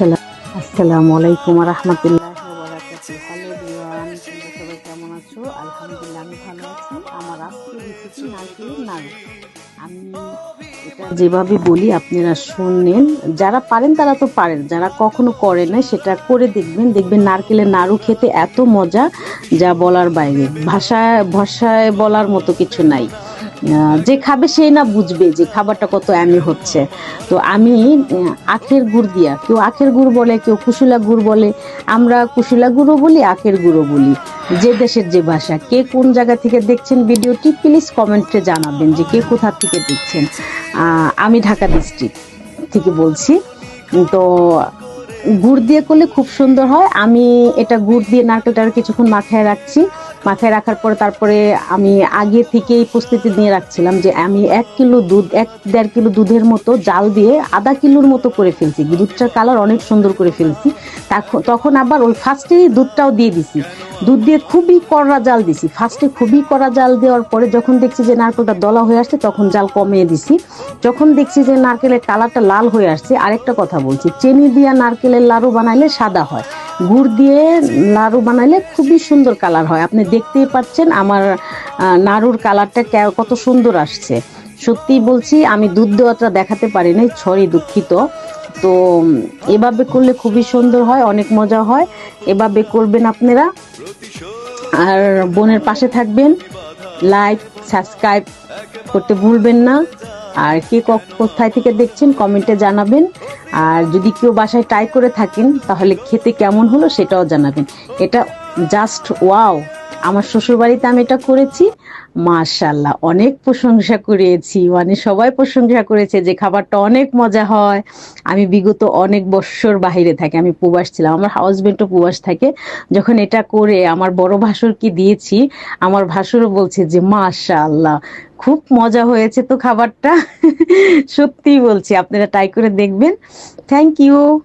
আসসালাম আসসালামু আলাইকুম রহমতুল্লাহ হ্যালো তোমরা সবাই কেমন আছো? আলহামদুলিল্লাহ আমি ভালো আছি। আমার আজকে নারকেলের নাড়ু। আমি এটা যেভাবে বলি, আপনারা শুনলেন। যারা পারেন তারা তো পারেন, যারা কখনো করে না সেটা করে দেখবেন। দেখবেন নারকেলের নাড়ু খেতে এত মজা, যা বলার বাইরে। ভাষায় ভাষায় বলার মতো কিছু নাই। যে খাবে সেই না বুঝবে যে খাবারটা কত আমি হচ্ছে। তো আমি আখের গুড় দিয়া, কেউ আখের গুড় বলে, কেউ কুশুলা গুড় বলে, আমরা কুশুলা গুঁড়ো বলি, আখের গুঁড়ো বলি। যে দেশের যে ভাষা, কে কোন জায়গা থেকে দেখছেন ভিডিওটি প্লিজ কমেন্টে জানাবেন যে কে কোথা থেকে দেখছেন। আমি ঢাকা ডিস্ট্রিক্ট থেকে বলছি। তো গুড় দিয়ে করলে খুব সুন্দর হয়। আমি এটা গুড় দিয়ে নারকেলটা কিছুক্ষণ মাথায় রাখছি। মাথায় রাখার পরে তারপরে আমি আগে থেকেই প্রস্তুতি নিয়ে রাখছিলাম যে আমি এক কিলো দুধ, এক দেড় কিলো দুধের মতো জাল দিয়ে আধা কিলোর মতো করে ফেলছি। দুধটার কালার অনেক সুন্দর করে ফেলছি। তখন- তখন আবার ওই ফার্স্টেই দুধটাও দিয়ে দিছি। দুধ দিয়ে খুবই কড়া জাল দিছি। ফার্স্টে খুবই কড়া জাল দেওয়ার পরে যখন দেখছি যে নারকেলটা দলা হয়ে আসছে, তখন জাল কমিয়ে দিছি। যখন দেখছি যে নারকেলের কালারটা লাল হয়ে আসছে, আরেকটা কথা বলছি, চিনি দিয়া নারকেলের লাড়ু বানাইলে সাদা হয়। গুড় দিয়ে নাড়ু বানাইলে খুবই সুন্দর কালার হয়। আপনি দেখতেই পাচ্ছেন আমার নাড়ুর কালারটা কত সুন্দর আসছে। সত্যি বলছি, আমি দুধ দেওয়াটা দেখাতে পারি নাই সরি দুঃখিত। তো এভাবে করলে খুবই সুন্দর হয়, অনেক মজা হয়। এভাবে করবেন আপনারা। আর বোনের পাশে থাকবেন। লাইক সাবস্ক্রাইব করতে ভুলবেন না। আর কে কোথায় থেকে দেখছেন, কমেন্টে জানাবেন। আর যদি কেউ বাসায় ট্রাই করে থাকেন, তাহলে খেতে কেমন হলো সেটাও জানাবেন। এটা জাস্ট ওয়াও আমার শ্বশুর বাড়িতে আমি এটা করেছি। মাশাল্লাহ অনেক প্রশংসা করেছি। মানে সবাই প্রশংসা করেছে যে খাবারটা অনেক মজা হয়। আমি বিগত অনেক বৎসর বাহিরে থাকি, আমি প্রবাস ছিলাম। আমার হাজবেন্ডও প্রবাস থাকে। যখন এটা করে আমার বড় ভাসুরকে দিয়েছি, আমার ভাসুরও বলছে যে, মাশাআল্লাহ, খুব মজা হয়েছে তো খাবারটা। সত্যিই বলছি, আপনারা ট্রাই করে দেখবেন। Thank you